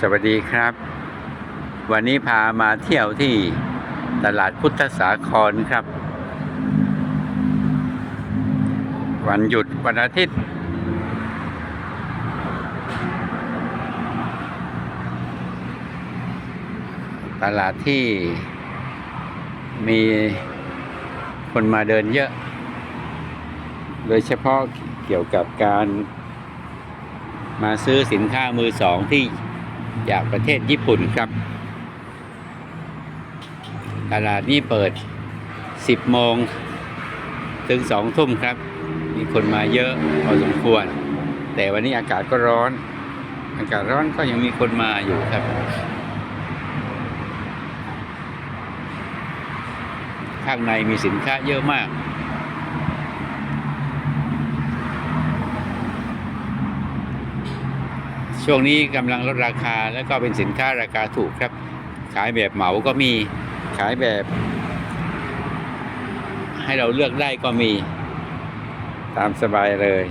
สวัสดีครับ วันนี้พามาเที่ยวที่ตลาดพุทธสาครครับ วันหยุดวันอาทิตย์ ตลาดที่มีคนมาเดินเยอะ โดยเฉพาะเกี่ยวกับการมาซื้อสินค้ามือสองที่ จากประเทศญี่ปุ่นครับ ตลาดนี้เปิด 10 โมง ถึง 2 ทุ่มครับ มีคนมาเยอะพอสมควร แต่วันนี้อากาศก็ร้อน อากาศร้อนก็ยังมีคนมาอยู่ครับ ข้างในมีสินค้าเยอะมาก ช่วงนี้กำลังลดราคาแล้วก็เป็นสินค้าราคาถูกครับ ขายแบบเหมาก็มีขายแบบ ให้เราเลือกได้ก็มี ตามสบายเลย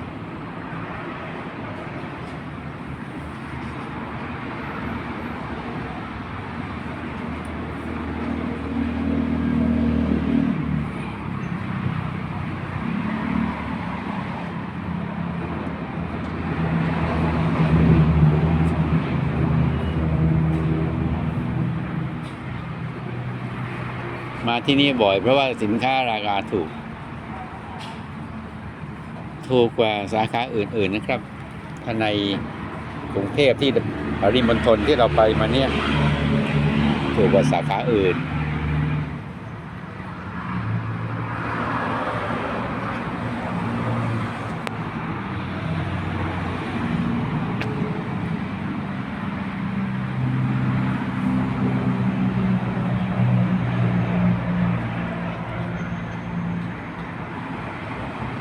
มาที่นี่บ่อยเพราะว่าสินค้าราคาถูก ถูกกว่าสาขาอื่น ๆนะครับถ้าในกรุงเทพที่ปริมณฑลที่เราไปมาเนี่ยถูกกว่าสาขาอื่น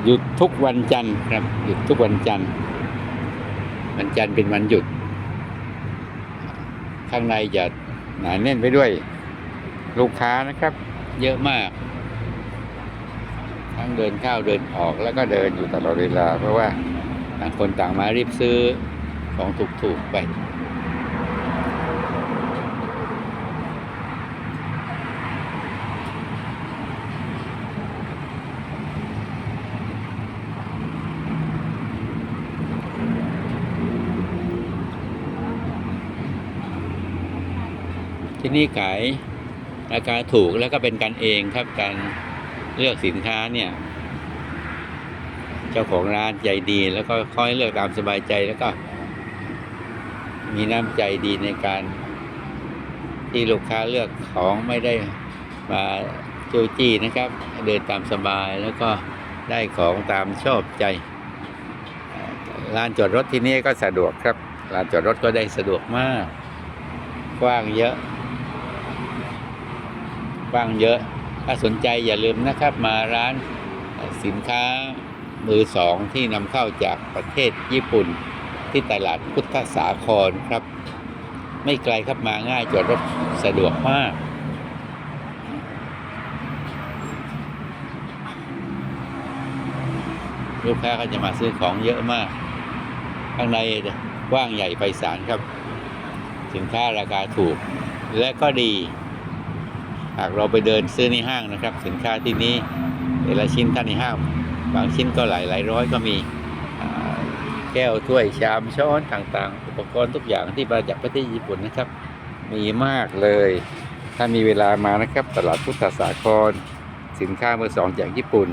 หยุดทุกวันจันทร์ครับ หยุดทุกวันจันทร์วันจันทร์เป็นวันหยุด ข้างในจะหนาแน่นไปด้วย ลูกค้านะครับ เยอะมาก ทั้งเดินเข้าเดินออกแล้วก็เดินอยู่ตลอดเวลา เพราะว่าต่างคนต่างมารีบซื้อของถูกๆไป ที่นี่ขายราคาถูกแล้วก็เป็นกันเองครับการเลือกสินค้าเนี่ย เจ้าของร้านใจดี แล้วก็ค่อยเลือกตามสบายใจแล้วก็ มีน้ำใจดีในการที่ลูกค้าเลือกของไม่ได้มาจูจี้นะครับ เดินตามสบายแล้วก็ได้ของตามชอบใจลานจอดรถที่นี่ก็สะดวกครับลานจอดรถก็ได้สะดวกมาก กว้างเยอะ กว้างเยอะ ถ้าสนใจอย่าลืมนะครับมาร้านสินค้ามือสองที่นำเข้าจากประเทศญี่ปุ่น ที่ตลาดพุทธสาครครับ ไม่ไกลครับมาง่ายจอดรถสะดวกมากลูกค้าก็จะมาซื้อของเยอะมาก ข้างในกว้างใหญ่ไพศาลครับ สินค้าราคาถูกและก็ดี หากเราไปเดินซื้อในห้างนะครับ สินค้าที่นี้แต่ละชิ้นท่านในห้าง บางชิ้นก็หลายหลายร้อยก็มีแก้วถ้วยชามช้อนต่างๆ อุปกรณ์ทุกอย่างที่มาจากประเทศญี่ปุ่นนะครับ มีมากเลย ถ้ามีเวลามานะครับ ตลาดพุทธสาคร สินค้ามือสองจากญี่ปุ่น